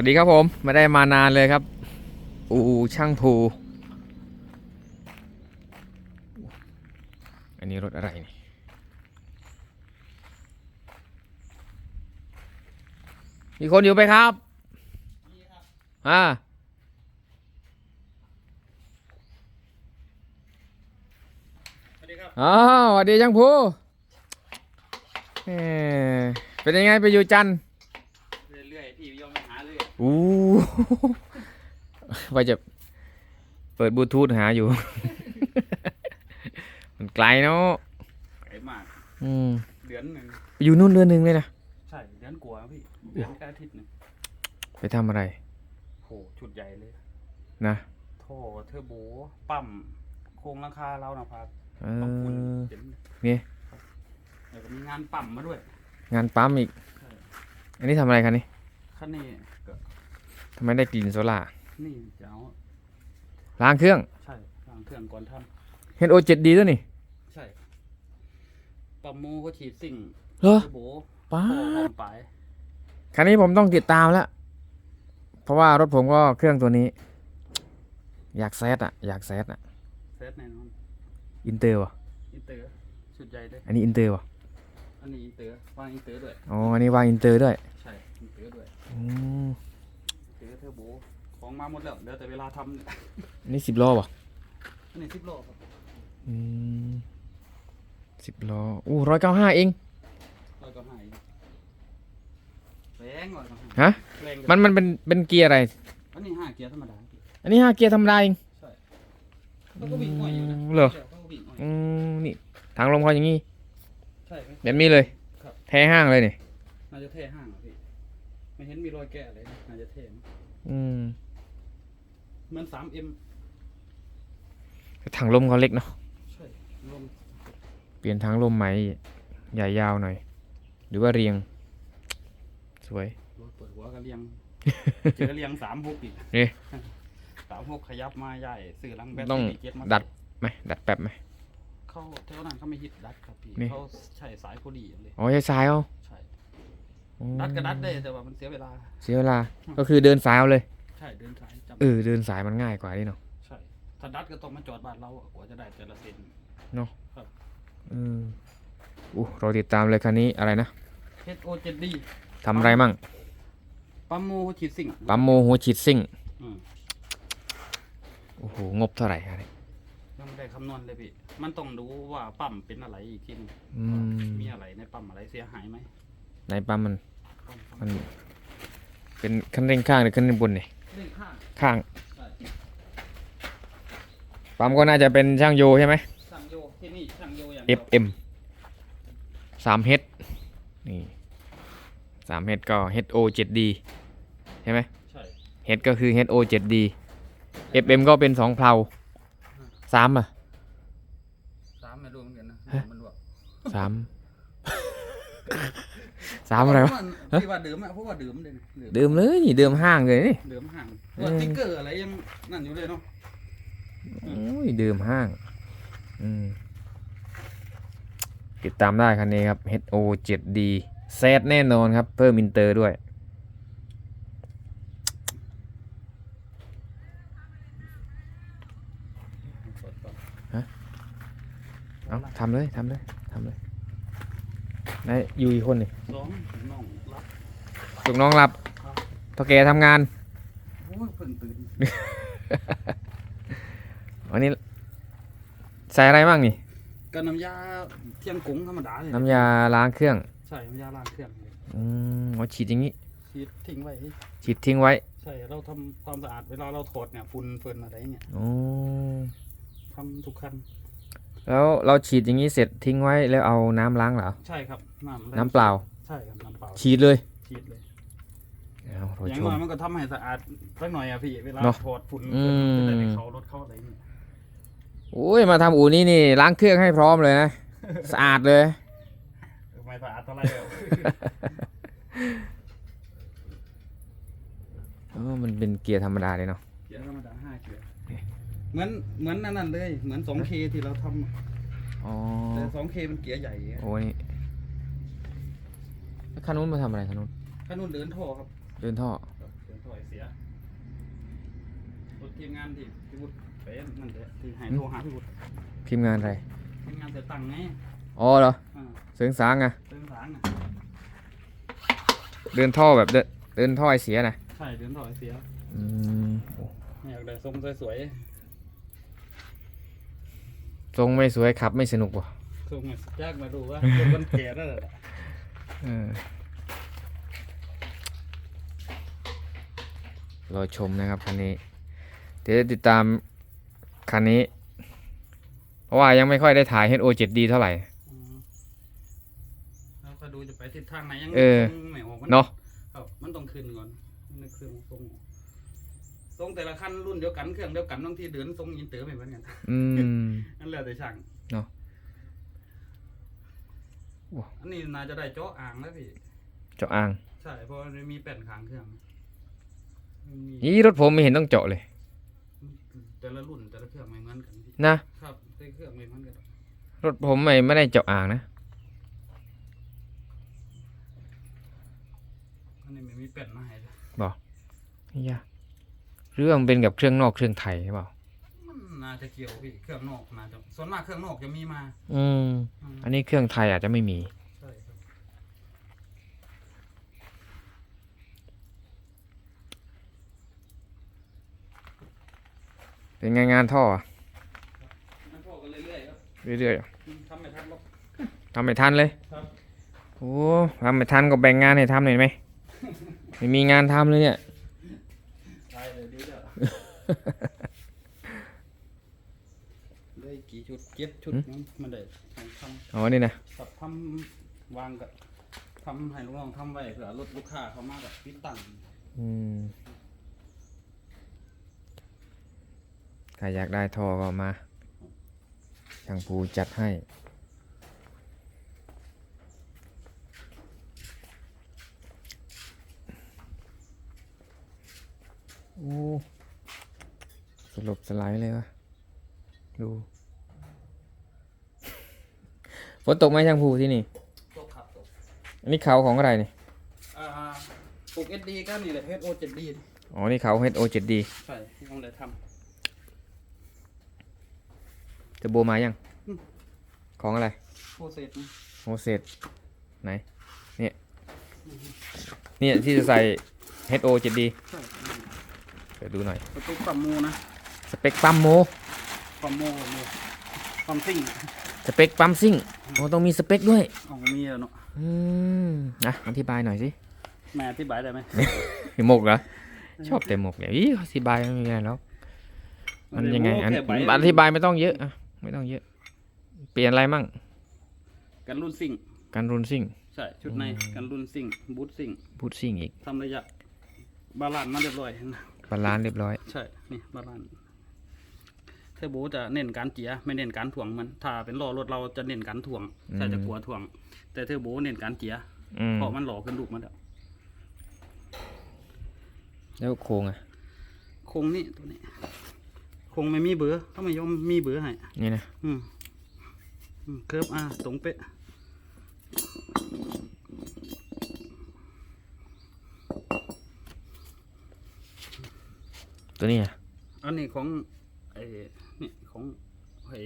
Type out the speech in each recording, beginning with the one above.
วัสดีครับผม ไม่ได้มานานเลยครับ อูช่างภูอันนี้รถอะไรนี่มีคนอยู่ไหมครับอ่าสวัสดีครับอ๋อสวัสดีช่างภูเอ่อเป็นยังไงไปอยู่จันทร์ เรื่อยๆพี่ยอมไปหาเลย อู้ว่าจะเปิดบลูทูธหาอยู่ มันไกลเนาะไกลมาก อืมเดือนหนึ่งไปอยู่นู่นเดือนหนึ่งเลยนะ ใช่ เดือนกว่าพี่เดือนแค่อาทิตย์หนึ่งไปทำอะไรโหชุดใหญ่เลย นะท่อเทอร์โบปั๊มโครงหลังคาเรานะครับเอปั๊มฝุ่นอเต็มนี่แล้วก็มีงานปั๊มมาด้วย งานปั๊มอีกใช่อันนี้ทำอะไรคันนี้คันนี้ก็ ทำไมได้กลิ่นโซล่า นี่จะเอาล้างเครื่อง ใช่ล้างเครื่องก่อนทเฮดโอเจ็ดดีด้วยนี่ำใช่ปั๊มโมเขาฉีดสิ่งเหรอเทอร์โบป้าท่อห้องปลายคันนี้ผมต้องติดตามแล้ว เพราะว่ารถผมก็เครื่องตัวนี้ อยากแซดอะ อยากแซดอะ เซตแน่นอนอินเตอร์วะอินเตอร์ชุดใหญ่เลยอันนี้อินเตอร์วะอันนี้อินเตอร์วางอินเตอร์ด้วย อ๋อ อันนี้วางอินเตอร์ด้วย ใช่อินเตอร์ด้วย อืม เจอเทอร์โบ ของมาหมดแล้วเหลือแต่เวลาทำเนี่ยอันนี้สิบล้อวะอันนี้สิบโลครับอืมสิบล้ออู้ร้อยเก้าห้าเอง ร้อยก็ให้แรงกว่าก็ให้ฮะ แรงมันมันเป็นเป็นเกียร์อะไร อันนี้ห้าเกียร์ธรรมดาอันนี้ห้าเกียร์ธรรมดาเองเขาก็วิ่งง่อยอยู่นะเหรอเขาก็วิ่งง่อยอืมนี่ทางลมเขาอย่างงี้ใช่ไหม แบบนี้เลยครับ แท้ห้างเลยนี่น่าจะเท่ห้างอะพี่ไม่เห็นมีรอยแกะเลยนะน่าจะเท่นะอืม เหมือนสามเอ็มทางลมเขาเล็กเนาะใช่ลมเปลี่ยนทางลมใหม่ใหญ่ยาวหน่อย หรือว่าเรียง สวย รถเปิดหัวก็เลียง เจอเลียงสามหกอีกนี่ สามหกขยับมาใหญ่สื่อหลังแบตต้องเจ็ดมาดัดไหมดัดแป๊บไหม เข้าเท่านั้นเขาไม่ฮิตดัดครับพี่นี่ เขาใช้สายพอดีเลยอ๋อใช้สายเอาใช่อืมดัดก็ดัดได้แต่ว่ามันเสียเวลา เสียเวลา ก็คือเดินสายเอาเลย ใช่เดินสายจำเออเดินสายมันง่ายกว่านี่เนาะใช่ถ้าดัดก็ต้องมาจอดบ้านเราอะกว่าจะได้แต่ละเส้นอืมอู้เราติดตามเลยคันนี้อะไรนะ HO 7D ทำอะไรมั่ง ปั๊มโมฉีดสิ่งปั๊มโมหัวฉีดซิ่ง อืมโอ้โห งบเท่าไหร่ครับยังไม่ได้คำนวณเลยพี่ มันต้องดูว่าปั๊มเป็นอะไรอีกทีหนึงอืมมีอะไรในปั๊มอะไรเสียหายไหมในปั๊มมัน ปั๊มมัน เป็นคันเร่งข้างหรือคันเร่งบนนี่เร่ง ข้างข้างใช่ปั๊มก็น่าจะเป็นช่างโยใช่ไหมช่างโยที่นี่ช่างโยอย่างเดียว FM สามเฮดนี่สามเฮดก็ HO 7D ใช่ไหมใช่เฮดก็คือ HO 7D FM ก็เป็นสองเพลาสามอะสามไม่รู้เหมือนกันนะฮะมันบอกสาม สามอะไรวะพี่ว่าเดิมอะเพราะว่าเดิมเลยนะเดิมเลยนี่เดิมห้างเลยนี่ เดิมห่างเออว่าติ๊กเกอร์อะไรยังนั่นอยู่เลยเนาะ โอ้ยเดิมห้าง อืม ติดตามได้คันนี้ครับ HO 7D แซดแน่นอนครับ เพิ่มอินเตอร์ด้วยสดก่อนเอาทำเลยทำเลยทำเลย นายอยู่อีกคนนี่สองน้องรับลูกน้องหลับครับเท่าแกทำงาน โอ้ยเพิ่งตื่นวันนี้ใส่อะไรบ้างนี่ ก็น้ำยาเทียมกุ้งธรรมดาเลยน้ำยาล้างเครื่องใช่น้ำยาล้างเครื่องเลยอืมเอาฉีดอย่างนี้ ฉีดทิ้งไว้ ฉีดทิ้งไว้ใช่เราทำความสะอาดเวลาเราถอดเนี่ยฝุ่นเฟินอะไรเงี้ยโอ้ทำทุกคัน แล้วเราฉีดอย่างนี้เสร็จทิ้งไว้แล้วเอาน้ำล้างเหรอ ใช่ครับ น้ำแรงน้ำเปล่า ใช่ครับน้ำเปล่าฉีดเลยฉีดเลยเอาเราอย่างชน้ม อยมันก็ทำให้สะอาดสักหน่อยอะพี่เวลาเนอะถอดฝุ่นอืเฟินมจะได้ไม่เข้ารถเข้าอะไรเงี้ยโอ้ยมาทำอู่นี้นี่ล้างเครื่องให้พร้อมเลยนะ สะอาดเลย ไม่สะอาดเท่าไหร่แล้ว เออมันเป็นเกียร์ธรรมดาเลยเนาะ เกียร์ธรรมดาห้าเกียร์ เหมือนเหมือนนั่นนั่นเลย เหมือน 2K ที่เราทำอ๋อแต่ 2K มันเกียร์ใหญ่อะโอ้นี่แล้วคันนู้นมาทำอะไรคันนู้นถ้านุ่นเดินท่อครับเดินท่อ เดินท่อถอยเสียรถทีมงานที่พี่บุตรเป็นนั่นแหละที่ให้โทรหาพี่บุตรพิมพ์งานอะไร ทีมงานเสียตังค์ไงอ๋อเหรอ อ่าเสริงสางอะเดินสางอะเดินท่อแบบเดินเดินท่อไอเสียนะใช่เดินถอยเสียอืมโอ้อยากได้ทรงสวย ทรงไม่สวยขับไม่สนุกว่ะๆทรงแบบยากมาดูว่าคนมันแก่แล้วแหละเออรอชมนะครับคันนี้ เดี๋ยวจะติดตามคันนี้ เพราะว่ายังไม่ค่อยได้ถ่าย HO 7D เท่าไหร่อืมแล้วก็ดูจะไปทิศทางไหนยังเออทรงไม่ออกมัเนาะครับมันต้องขึ้นก่อนมันเครื่องทรง ทรงแต่ละคันรุ่นเดียวกันเครื่องเดียวกันบางทีเดินทรงอินเตอร์ไม่เหมือนกันอืมนั่นแหละแต่ช่างเนาะโอ้อันนี้น่าจะได้เจาะอ่างแล้วพี่เจาะอ่างใช่เพราะมันมีแป้นขางเครื่องมันมีนี่รถผมไม่เห็นต้องเจาะเลย แต่ละรุ่นแต่ละเครื่องไม่เหมือนกันพี่นะครับแต่เครื่องไม่เหมือนกันรถผมไม่ไม่ได้เจาะอ่างนะอันนี้ไม่มีแป้นมาให้เลยนี่ยา กเรื่องเป็นกับเครื่องนอกเครื่องไทยใช่เปล่ามันน่าจะเกี่ยวพี่เครื่องนอกน่าจะส่วนมากเครื่องนอกจะมีมา อืม อืมอันนี้เครื่องไทยอาจจะไม่มี ใช่ครับเป็นไงงานท่ออะมันพอกันเรื่อยๆครับเรื่อยๆอะทำไม่ทันหรอก ทำไม่ทันเลยครับ โอ้ทำไม่ทันก็แบ่งงานให้ทำหน่อยไหมไม่มีงานทำเลยเนี่ย ตายเลยดีเด้อ ได้กี่ชุดเก็บชุดหืมนั้นมันได้ทำอ๋อนี่นะกับทำวางกับทำให้ลูกน้องทำไว้เผื่อรถลูกค้าเขามากับติดตั้งอืมใครอยากได้ท่อก็มาช่างภูจัดให้โอ้ส ลบสไลด์เลยวะดูฝนตกไหมช่างภูที่นี่ ตกขับตกอันนี้เขาของอะไรนี่อ่าปลูกเอสดีก็นี่แหละเพชรโอเจ็ดดีอ๋อนี่เขา HO 7D ใช่ที่ต้องได้ทจะโบมายังอืมของอะไรำโปรเซสนะโฮเซตไหนเนี่ยเนี่ยที่จะใส่ HO 7D ใช่เดี๋ยวดูหน่อยสเปคปั๊มโมนะ สเปคปั๊มโมปั๊มโมโมปั๊มซิ่งสเปคปั๊มซิ่งโอ้ต้องมีสเปคด้วยอ๋อมีแล้วเนาะอืมนะอธิบายหน่อยสิแม่อธิบายได้ไหมมีหมกเหรอชอบแต่หมกเนี่ยอีอธิบายไม่มีอะไรแล้วมันยังไงอันแค่ใบอธิบายไม่ต้องเยอะอะไม่ต้องเยอะ เปลี่ยนอะไรมั่งกันรุ่นซิ่งการรุนซิ่งใช่ชุดในกันรุ่นซิ่งบูทซิ่งพูดซิ่งอีกทำระยะบาลานซ์มาเรียบร้อยนะบาลานซ์เรียบร้อย ใช่ นี่บาลานซ์ เทอร์โบจะเน้นการเจียไม่เน้นการถ่วงมันถ้าเป็นล้อรถเราจะเน้นการถ่วงใช่จะกลัวถ่วง แต่เทอร์โบเน้นการเจียอืมเพราะมันหล่อขึ้นลูกมันแล้วแล้วโครงอะโครงนี่ตัวนี้โครงไม่มีเบอร์เขาไม่ยอมมีเบอร์ให้นี่นะอืมอืมเคิร์ฟอะตรงเป๊ะตัวนี้อะอันนี้ของไอ้นี่ ของไอ้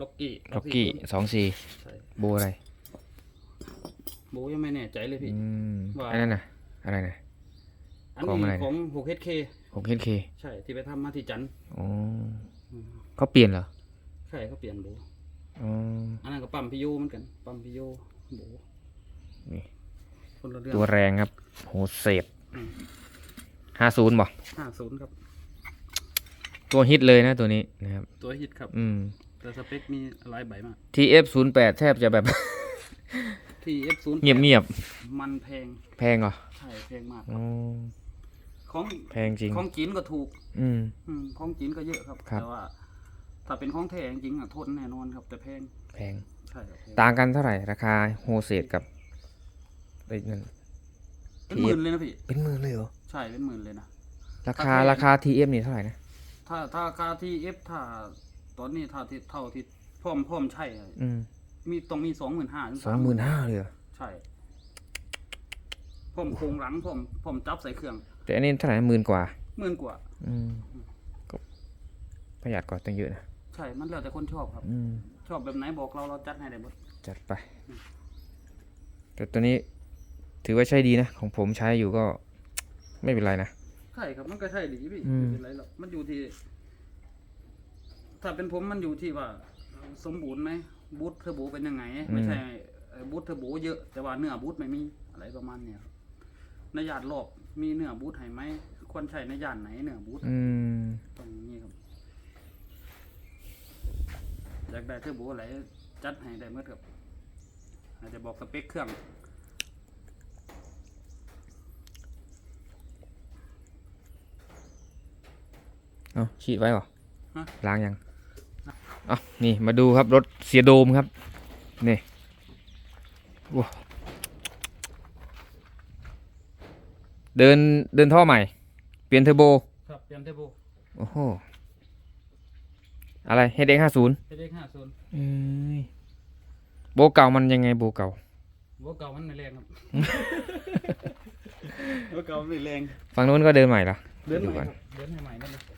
ล็อกกี้ล็อกกี้สองสี่ใช่โบอะไรโบยังไม่แน่ใจเลยพี่อืมว่าอันนั้นน่ะอะไรนะ อันของอะไร นี้นะของ 6HK หกเเคใช่ที่ไปทำมาที่จันทร์อ๋ออืมเขาเปลี่ยนเหรอใช่เขาเปลี่ยนโบอ๋ออันนั้นก็ปั๊มพิโยเหมือนกัน ปั๊มพิโยโบนี่คนละเรื่องตัวแรงครับโหเศษอืมห้าศูนย์บอกห้าศูนย์ครับ ตัวฮิตเลยนะตัวนี้นะครับ ตัวฮิตครับ อืม แต่สเปคมีหลายใบมาก TF ศูนย์แปดแทบจะแบบ ที่ F ศูนย์เงียบเงียบมันแพงๆแพงเหรอใช่แพงมากอ๋อของแพงจริง ของจีนก็ถูก อืม อืมของจีนก็เยอะครับ ครับ แต่ว่า ถ้าเป็นของแท้จริงๆอะทนแน่นอนครับ แต่แพงแพง ใช่ครับแพงต่างกันเท่าไหร่ราคาโฮเซตกับไอ้นั่น เป็นหมื่นเลยนะพี่ เป็นหมื่นเลยเหรอ ใช่เป็นหมื่นเลยนะ ราคาถ้าแพงราคา TF นี่เท่าไหร่นะ ถ้าถ้าค่าที่ F ถ้าตอนนี้ถ้าที่เท่าที่พร้อมพร้อมใช่อะอืมมีต้องมีสองหมื่นห้าสองหมื่นห้าเลยเหรอใช่พร้อมโครงหลังพร้อมพร้อมจับใส่เครื่องแต่อันนี้เท่าไหร่หมื่นกว่า หมื่นกว่า อืมก็ประหยัดกว่าตั้งเยอะนะใช่ มันแล้วแต่คนชอบครับ อืม ชอบแบบไหนบอกเราเราจัดให้ได้หมด จัดไป แต่ตัวนี้ถือว่าใช้ดีนะ ของผมใช้อยู่ก็ ไม่เป็นไรนะ ใช่ครับมันก็ใช่ดีพี่อืม ไม่เป็นไรหรอกมันอยู่ที่ ถ้าเป็นผมมันอยู่ที่ว่า สมบูรณ์ไหมบูทเทอร์โบเป็นยังไง ไม่ใช่เอ่อบูทเทอร์โบเยอะแต่ว่าเนื้อบูทไม่มีอะไรประมาณเนี้ยครับในยานรอบมีเนื้อบูทให้ไหมควรใช้ในยานไหนเนื้อบูทอืม ตรงนี้ครับอยากได้เทอร์โบอะไรจัดให้ได้เมื่อครับอาจจะบอกสเปคเครื่อง เอาฉีดไว้เหรอฮะล้างยังเอานี่มาดูครับรถเสียโดมครับ นี่โอ้เดินเดินท่อใหม่ เปลี่ยนเทอร์โบ ครับ เปลี่ยนเทอร์โบ โอ้โห อะไรเฮดเอ็กห้าศูนย์เฮดเอ็กห้าศูนย์โบเก่ามันยังไงโบเก่าหัวเก่ามันไม่แรงครับหัวเก่าไม่แรง ฝั่งนู้นก็เดินใหม่ละเดินดูใหม่ก่อนครับเดินให้ใหม่นั่นเลย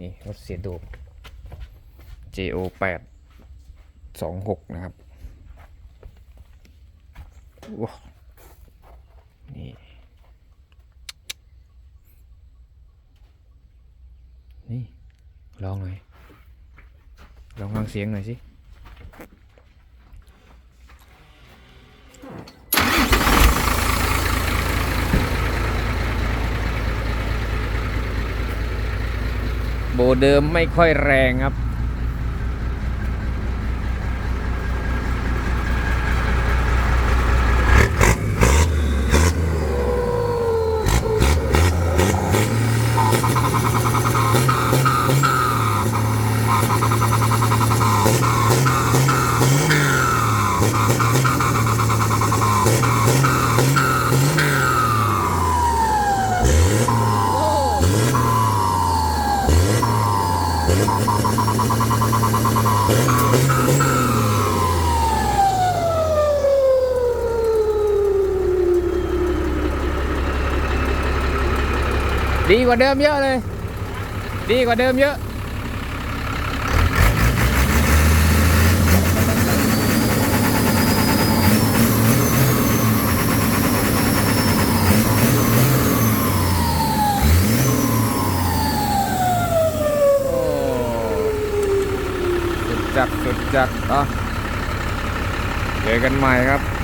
นี่รถเสียโดบ JO แปดสองหกนะครับว้าวนี่ นี่ ลองหน่อย ลองฟังเสียงหน่อยสิ โบเดิมไม่ค่อยแรงครับ ดีกว่าเดิมเยอะเลย ดีกว่าเดิมเยอะ โอ้สุดจัดสุดจัดอะเจอกันใหม่ครับ